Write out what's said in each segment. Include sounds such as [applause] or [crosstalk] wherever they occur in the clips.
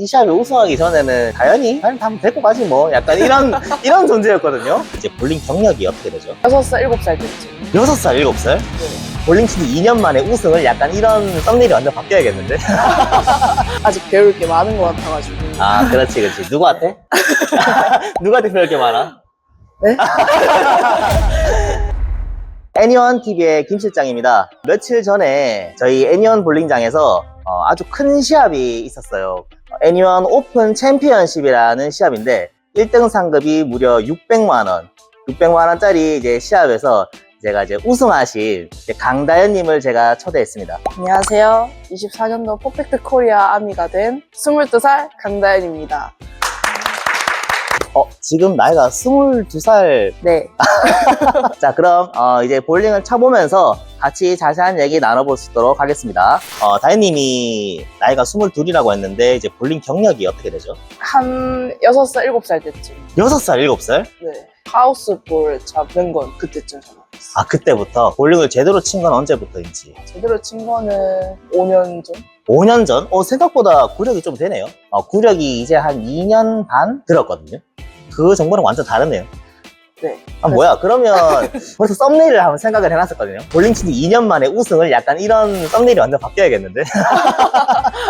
이 시합이 우승하기 전에는 다현이 다현 한번 데리고 가지 뭐 약간 이런 [laughs] 이런 존재였거든요. 이제 볼링 경력이 어떻게 되죠? 6살, 7살 때쯤. 6살, 7살? 네. 볼링 치는 2년 만에 우승을 약간 이런 썸네일이 완전 바뀌어야겠는데? [laughs] 아직 배울 게 많은 것 같아가지고. 아, 그렇지, 그렇지. 누구한테? [laughs] 누구한테 배울 게 많아? 네? 애니원 TV의 김 실장입니다. 며칠 전에 저희 애니원 볼링장에서 어, 아주 큰 시합이 있었어요. 애니원 오픈 챔피언십이라는 시합인데 1등 상급이 무려 600만원. 600만원짜리 이제 시합에서 제가 이제 우승하신 강다현님을 제가 초대했습니다. 안녕하세요. 24년도 퍼펙트 코리아 아미가 된 22살 강다현입니다. 어, 지금 나이가 22살 네. [laughs] 자, 그럼 어, 이제 볼링을 쳐보면서 같이 자세한 얘기 나눠볼 수 있도록 하겠습니다. 어, 다현님이 나이가 22이라고 했는데 이제 볼링 경력이 어떻게 되죠? 한 6살, 7살 때쯤. 6살, 7살? 네. 하우스볼 잡는 건 그때쯤 잡았어요. 아, 그때부터 볼링을 제대로 친 건 언제부터인지. 제대로 친 거는 5년 전? 5년 전? 어, 생각보다 구력이 좀 되네요. 어, 구력이 이제 한 2년 반 들었거든요. 그 정보는 완전 다르네요. 네. 아, 뭐야. 그러면 [laughs] 벌써 썸네일을 한번 생각을 해놨었거든요. 볼링 치는 2년 만에 우승을 약간 이런 썸네일이 완전 바뀌어야겠는데? [laughs]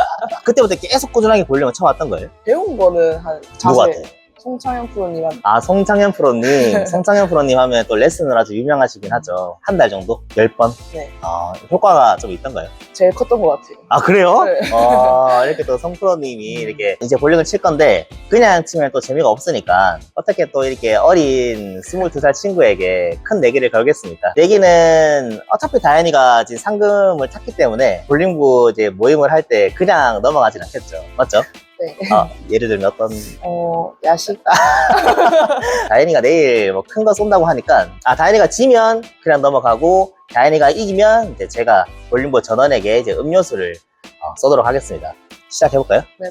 [laughs] 그때부터 계속 꾸준하게 볼링을 쳐왔던 거예요. 배운 거는 한 누구한테? 송창현 프로님한테 아, 송창현 프로님. [laughs] 송창현 프로님 하면 또 레슨을 아주 유명하시긴 하죠. 한 달 정도? 10번? 네. 아, 효과가 좀 있던가요? 제일 컸던 것 같아요. 아, 그래요? 네. 어, 이렇게 또 송 프로님이 이렇게 이제 볼링을 칠 건데, 그냥 치면 또 재미가 없으니까, 어떻게 또 이렇게 어린 22살 친구에게 큰 내기를 걸겠습니까? 내기는 어차피 다현이가 지금 상금을 탔기 때문에, 볼링부 이제 모임을 할 때 그냥 넘어가진 않겠죠. 맞죠? 네. 아, 예를 들면 어떤, 어, 야식? [laughs] 다현이가 내일 뭐 큰 거 쏜다고 하니까, 아, 다현이가 지면 그냥 넘어가고, 다현이가 이기면 이제 제가 볼링부 전원에게 이제 음료수를 어, 쏘도록 하겠습니다. 시작해볼까요? 네.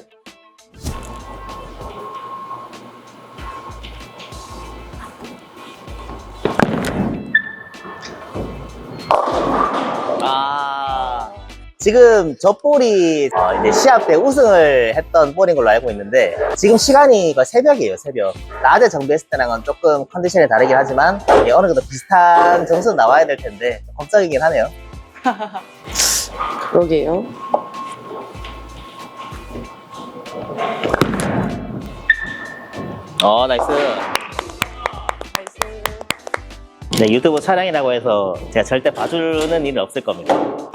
지금 저 볼이 어, 이제 시합 때 우승을 했던 볼인 걸로 알고 있는데 지금 시간이 거의 새벽이에요 새벽 낮에 정비했을 때랑은 조금 컨디션이 다르긴 하지만 이게 어느 정도 비슷한 점수 나와야 될 텐데 걱정이긴 하네요 그러게요. 어 나이스 나이스. 네 유튜브 촬영이라고 해서 제가 절대 봐주는 일은 없을 겁니다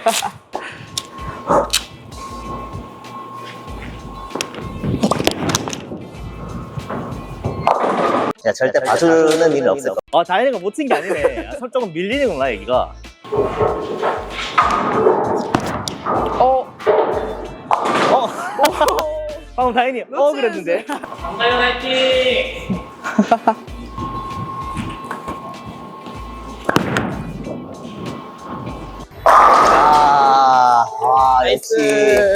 [laughs] 제가 절대 봐주는 일은 없을 겁니다 어 다행이가 못 친 게 아니네. 아, 조금 밀리는구나 여기가? 어, 어. [laughs] 방금 다행히 어 그랬는데. 강다현 화이팅! [laughs] 나이스.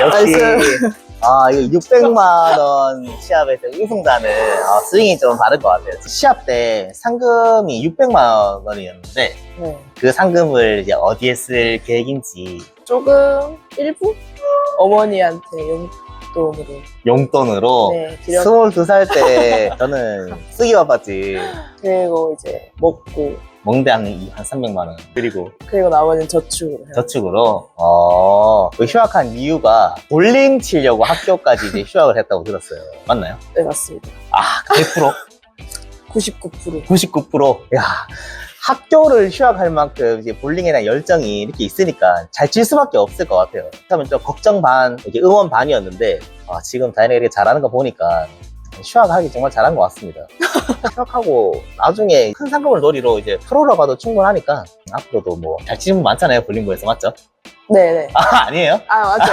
역시, 나이스. 아, 이거 600만원 시합에서 우승자는 아, 스윙이 좀 다른 것 같아요. 시합 때 상금이 600만원이었는데, 네. 그 상금을 이제 어디에 쓸 계획인지, 조금 일부 어머니한테 용돈으로 용돈으로, 네, 드렸 22살 때 저는 [laughs] 쓰기 바빴지. 그리고 이제 먹고 멍대 한, 한 300만 원. 그리고 그리고 나머지는 저축으로 해요. 저축으로, 어, 그 휴학한 이유가 볼링 치려고 학교까지 이제 휴학을 했다고 들었어요. 맞나요? 네, 맞습니다. 아, 100%? 99%. 99%? 야, 학교를 휴학할 만큼 이제 볼링에 대한 열정이 이렇게 있으니까 잘 칠 수밖에 없을 것 같아요. 처음엔 좀 걱정 반, 이게 응원 반이었는데, 아, 지금 다현이가 이렇게 잘하는 거 보니까 휴학하기 정말 잘한 것 같습니다. [laughs] 휴학하고 나중에 큰 상금을 노리로 이제 프로로 가도 충분하니까 앞으로도 뭐 잘 치는 분 많잖아요, 볼링부에서 맞죠? 네네. 아, [laughs] 아니에요? 아, 맞죠,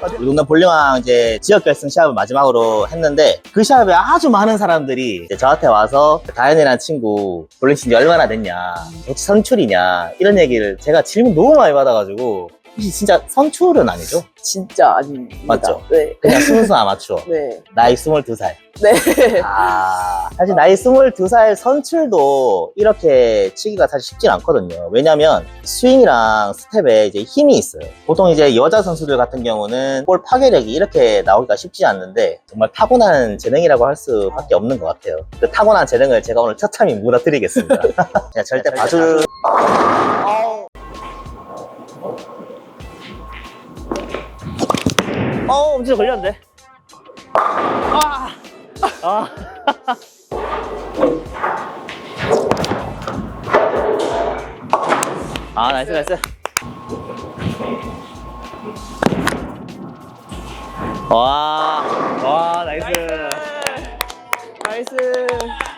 맞죠. [laughs] 우리 동네 볼링왕 이제 지역 결승 시합을 마지막으로 했는데 그 시합에 아주 많은 사람들이 이제 저한테 와서 다현이라는 친구 볼링 친지 얼마나 됐냐, 어찌 선출이냐 이런 얘기를 제가 질문 너무 많이 받아가지고 혹시 진짜 선출은 아니죠? 진짜 아닙니다. 맞죠? 네. 그냥 순수 아마추어. [laughs] 네. 나이 22살. 네. 아, 사실 나이 22살 선출도 이렇게 치기가 사실 쉽진 않거든요. 왜냐면 스윙이랑 스텝에 이제 힘이 있어요. 보통 이제 여자 선수들 같은 경우는 볼 파괴력이 이렇게 나오기가 쉽지 않는데 정말 타고난 재능이라고 할 수밖에 없는 것 같아요. 그 타고난 재능을 제가 오늘 처참히 무너뜨리겠습니다. [laughs] 제가 절대 봐줄. 어, 엄청 걸렸는데. 아, 아. 아, 나이스, 나이스. 와, 와, 나이스. 나이스.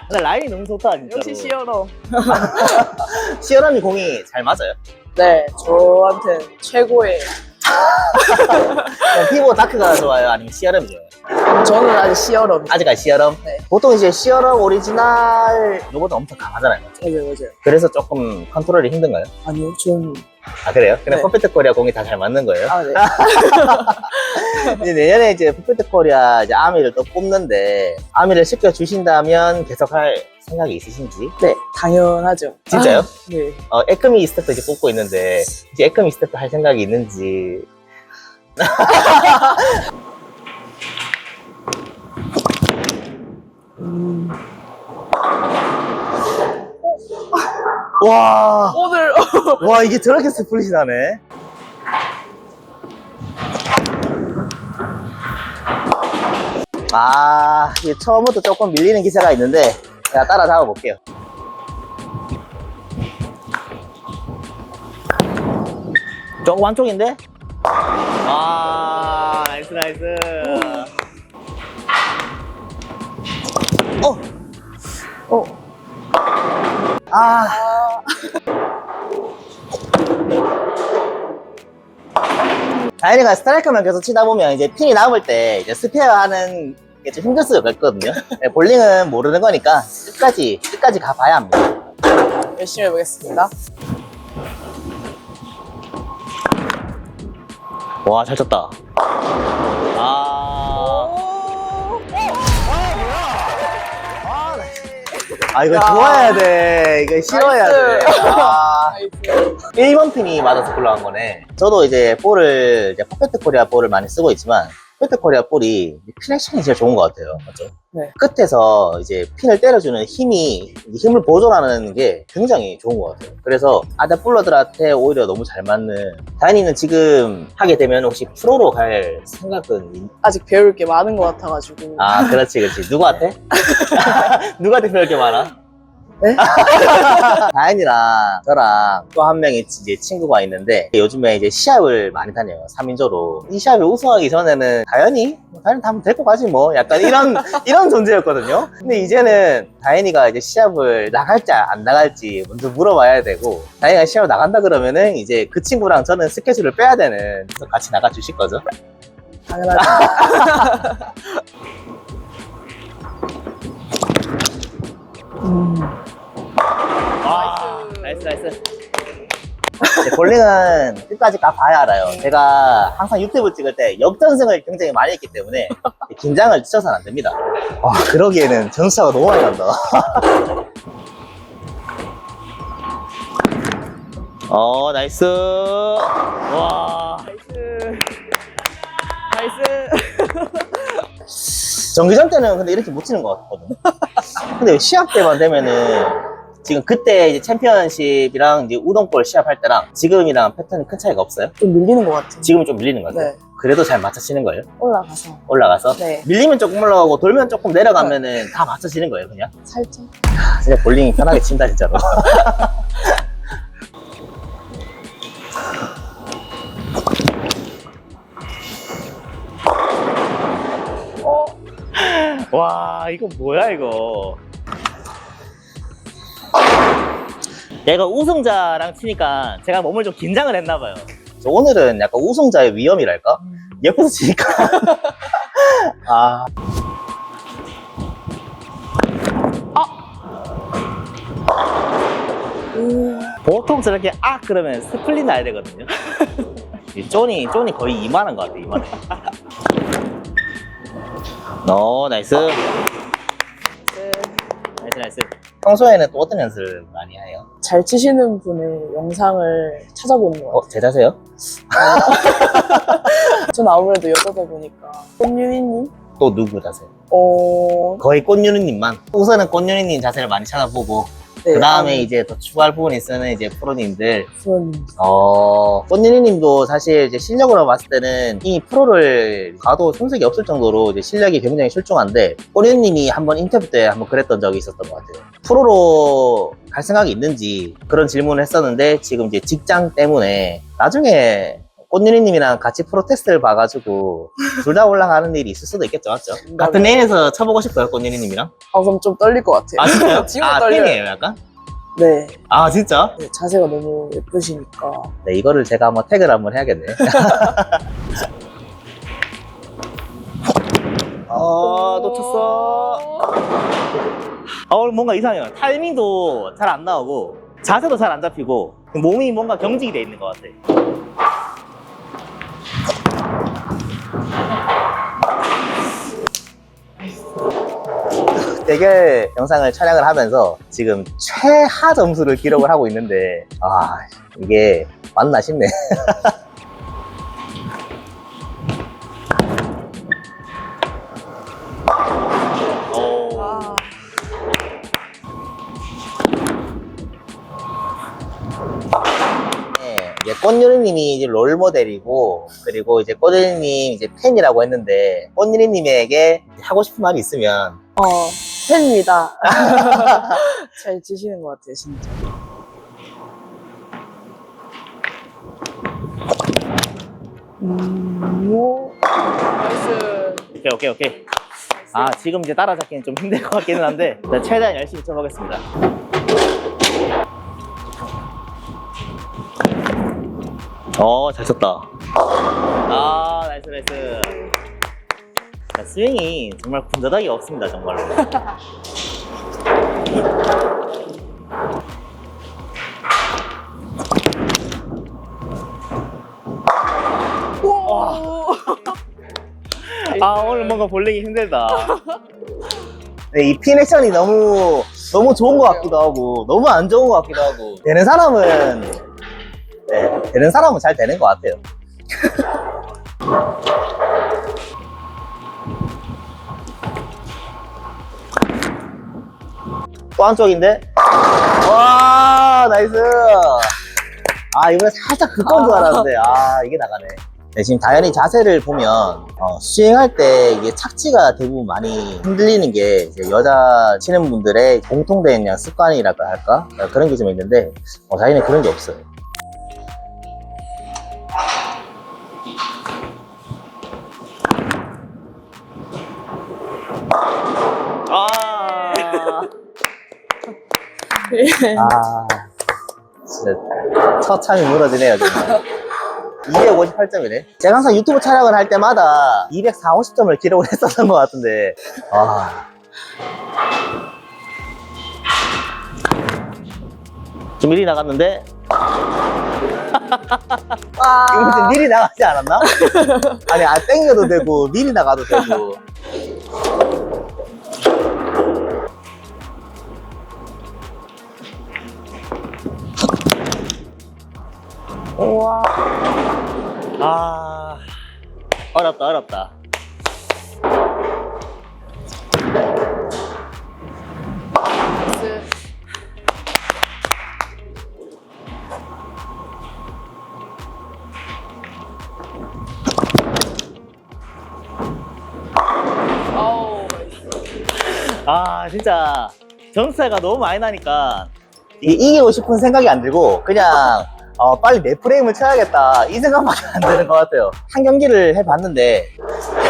근데 라인이 너무 좋다, 진짜. 역시 시어러. [laughs] 시어람이 공이 잘 맞아요. 네. 저한테 최고의. 그럼 피부 다크가 좋아요? 아니면 시어람이 좋아요? 저는 아직 시어러. 아직까지 시어람? 네. 보통 이제 시어람 오리지널 요거는 엄청 강하잖아요. 맞아요, 맞아요. 그래서 조금 컨트롤이 힘든가요? 아니요, 전. 아, 그래요? 그냥 네. 퍼펙트 코리아 공이 다 잘 맞는 거예요? 아, 네. 이제 [laughs] 내년에 이제 퍼펙트 코리아 이제 아미를 또 뽑는데 아미를 시켜 주신다면 계속 할 생각이 있으신지? 네, 당연하죠. 진짜요? 아, 네. 어, 에크미 스텝도 이제 뽑고 있는데 이제 에크미 스텝도 할 생각이 있는지 [laughs] [laughs] 음, 와, 오늘, [laughs] 와 이게 저렇게 스플릿이 나네. 아 이게 처음부터 조금 밀리는 기세가 있는데 제가 따라잡아 볼게요. 조금 완쪽인데? 아 나이스 나이스. 어! 어, 아 다현이가 스트라이크만 계속 치다 보면 이제 핀이 남을 때 이제 스페어 하는 게 좀 힘들 수가 있거든요. 네, 볼링은 모르는 거니까 끝까지, 끝까지 가봐야 합니다. 열심히 해보겠습니다. 와, 잘 쳤다. 아. 아, 이거 야. 좋아야 돼. 이거 싫어야 돼. 나이스. 아. 나이스. 1번 핀이 맞아서 굴러간 거네. 저도 이제 볼을, 이제 퍼펙트 코리아 볼을 많이 쓰고 있지만, 퍼펙트 코리아 볼이 핀 액션이 제일 좋은 것 같아요. 맞죠? 네. 끝에서 이제 핀을 때려주는 힘이, 힘을 보존하는 게 굉장히 좋은 것 같아요. 그래서 아다볼러들한테 오히려 너무 잘 맞는, 다현이는 지금 하게 되면 혹시 프로로 갈 생각은 있... 아직 배울 게 많은 것 같아가지고. 아, 그렇지, 그렇지. 누구한테? [laughs] [laughs] 누구한테 배울 게 많아? 네? [laughs] 다현이랑 저랑 또 한 명의 이제 친구가 있는데 요즘에 이제 시합을 많이 다녀요. 3인조로. 이 시합에 우승하기 전에는 다현이? 뭐 다현이 한번 데리고 가지 뭐. 약간 이런, [laughs] 이런 존재였거든요. 근데 이제는 다현이가 이제 시합을 나갈지 안 나갈지 먼저 물어봐야 되고 다현이가 시합을 나간다 그러면은 이제 그 친구랑 저는 스케줄을 빼야 되는 그래서 같이 나가 주실 거죠? 당연하죠. [laughs] 나이스, 나이스. 네, 볼링은 끝까지 가봐야 알아요. 제가 항상 유튜브 찍을 때 역전승을 굉장히 많이 했기 때문에 긴장을 지쳐서는 안 됩니다. 아, 그러기에는 점수차가 너무 많이 난다. 어, 나이스. 와. 나이스. 나이스. 정기전 때는 근데 이렇게 못 치는 것 같거든요. 근데 시합 때만 되면은 지금 그때 이제 챔피언십이랑 이제 우동볼 시합할 때랑 지금이랑 패턴이 큰 차이가 없어요? 좀 밀리는 것 같아요. 지금은 좀 밀리는 것 같아요. 네. 그래도 잘 맞춰지는 거예요? 올라가서. 올라가서? 네. 밀리면 조금 올라가고 돌면 조금 내려가면은 다 맞춰지는 거예요, 그냥. 살짝. 아, 진짜 볼링이 편하게 친다, 진짜로. [laughs] 어, 와, 이거 뭐야, 이거. 얘가 우승자랑 치니까 제가 몸을 좀 긴장을 했나 봐요. 오늘은 약간 우승자의 위험이랄까? 옆에서 치니까. [laughs] 아. 오. 보통 저렇게 아! 그러면 스플릿 나야 되거든요. [laughs] 이 쪼니, 쪼니 거의 이만한 것 같아, 이만해. 어, 나이스. 네. 나이스, 나이스. 평소에는 또 어떤 연습을 많이 해요? 잘 치시는 분의 영상을 찾아보는 것 어, 제 자세요? 같아요. [laughs] 전 아무래도 여자다 보니까. 꽃유니님? 또 누구 자세? 어, 거의 꽃유니님만. 우선은 꽃유니님 자세를 많이 찾아보고, 네. 그 다음에 아, 이제 더 추가할 부분이 있으면 이제 프로님들. 프로님. 어, 꽃유니님도 사실 이제 실력으로 봤을 때는 이미 프로를 가도 손색이 없을 정도로 이제 실력이 굉장히 출중한데, 꽃유니님이 한번 인터뷰 때 한번 그랬던 적이 있었던 것 같아요. 프로로 갈 생각이 있는지 그런 질문을 했었는데, 지금 이제 직장 때문에 나중에 꽃유니님이랑 같이 프로 테스트를 봐가지고 둘 다 올라가는 일이 있을 수도 있겠죠, 맞죠? 같은 레인에서 쳐보고 싶어요, 꽃유니님이랑. 아, 그럼 좀 떨릴 것 같아요. 아, 진짜요? [laughs] 지금 아, 떨려요. 팬이에요, 약간? 네. 아, 진짜? 네, 자세가 너무 예쁘시니까. 네, 이거를 제가 한번 태그를 한번 해야겠네. [laughs] 아, 놓쳤어. 아, 오늘 뭔가 이상해요. 타이밍도 잘 안 나오고, 자세도 잘 안 잡히고, 몸이 뭔가 경직이 돼 있는 것 같아. 대결 영상을 촬영을 하면서 지금 최하 점수를 기록을 하고 있는데, 아, 이게 맞나 싶네. 네, 이제 꽃유리님이 이제 롤 모델이고 그리고 이제 꽃유리님 이제 팬이라고 했는데 꽃유리님에게 하고 싶은 말이 있으면 어, 팬입니다. [laughs] 잘 치시는 것 같아요, 진짜. 음, 오. 나이스. 오케이 오케이 오케이 아 지금 이제 따라잡기는 좀 힘들 것 같기는 한데 최대한 열심히 쳐보겠습니다 어 잘 쳤다 아 나이스 나이스 자, 스윙이 정말 군더더기가 없습니다 정말로 오. 아 오늘 뭔가 볼링이 힘들다. 네, 이 피넥션이 너무 너무 좋은 것 같기도 하고 너무 안 좋은 것 같기도 하고 되는 사람은 네, 되는 사람은 잘 되는 것 같아요. [laughs] 또 한쪽인데 와 나이스. 아 이번에 살짝 그건 줄 알았는데 아 이게 나가네. 네, 지금 다현이 자세를 보면 어, 스윙할 때 이게 착지가 대부분 많이 흔들리는 게 여자 치는 분들의 공통된 그냥 습관이랄까 할까 어, 그런 게 좀 있는데 어, 다현이 그런 게 없어요. 아, 진짜 처참히 무너지네요 정말. 258점이네. 제가 항상 유튜브 촬영을 할 때마다 240, 50점을 기록을 했었던 것 같은데, 아. 좀 미리 나갔는데, [laughs] 이거 좀 미리 나가지 않았나? 아니, 안 땡겨도 되고, 미리 나가도 되고. 우와. 아, 어렵다, 어렵다. 아, 진짜, 점수가 너무 많이 나니까, 이게 이기고 싶은 생각이 안 들고, 그냥, 어, 빨리 내 프레임을 쳐야겠다. 이 생각밖에 안 드는 것 같아요. 한 경기를 해봤는데,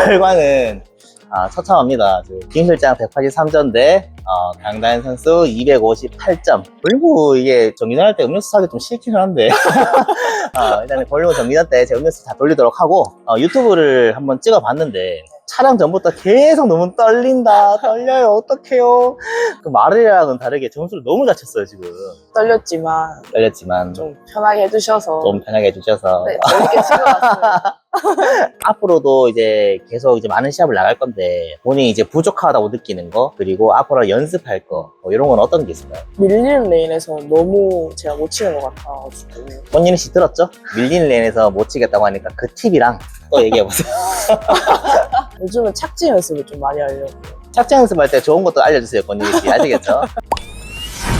결과는, 아, 처참합니다. 저김 실장 183점 대, 어, 강다현 선수 258점. 그리고 이게 정리할 때 음료수 사기 좀 싫기는 한데, [laughs] 어, 일단은 볼륨 정리할 때제 음료수 다 돌리도록 하고, 어, 유튜브를 한번 찍어봤는데, 촬영 전부터 계속 너무 떨린다, 떨려요, 어떡해요. 그 말이랑은 다르게 점수를 너무 잘 쳤어요, 지금. 떨렸지만 떨렸지만 좀, 좀 편하게 해주셔서 편하게 해주셔서. 네, 재밌게 왔습니다. [laughs] [laughs] 앞으로도 이제 계속 이제 많은 시합을 나갈 건데, 본인이 이제 부족하다고 느끼는 거, 그리고 앞으로 연습할 거, 뭐 이런 건 어떤 게 있을까요? 밀리는 레인에서 너무 제가 못 치는 것 같아가지고 본인이 씨 들었죠? 밀리는 레인에서 못 치겠다고 하니까 그 팁이랑 또 얘기해보세요. [laughs] 요즘은 착지 연습을 좀 많이 하려고 착지 연습할 때 좋은 것도 알려주세요, 권유리 씨. 아시겠죠? [laughs]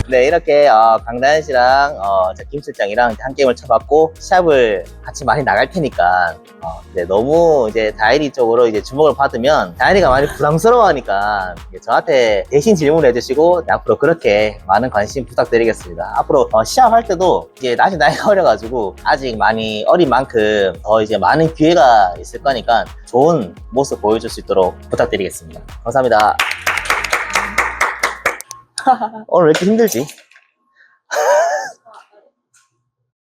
네, 이렇게 어, 강다현 씨랑 어, 저김 실장이랑 한 게임을 쳐봤고 시합을 같이 많이 나갈 테니까 어, 네, 너무 이제 다현이 쪽으로 이제 주목을 받으면 다현이가 많이 부담스러워하니까 저한테 대신 질문을 해주시고 네, 앞으로 그렇게 많은 관심 부탁드리겠습니다. 앞으로 어, 시합할 때도 이제 아직 나이가 [laughs] 어려가지고 아직 많이 어린 만큼 더 이제 많은 기회가 있을 거니까 좋은 모습 보여줄 수 있도록 부탁드리겠습니다. 감사합니다. [laughs] 오늘 왜 이렇게 힘들지?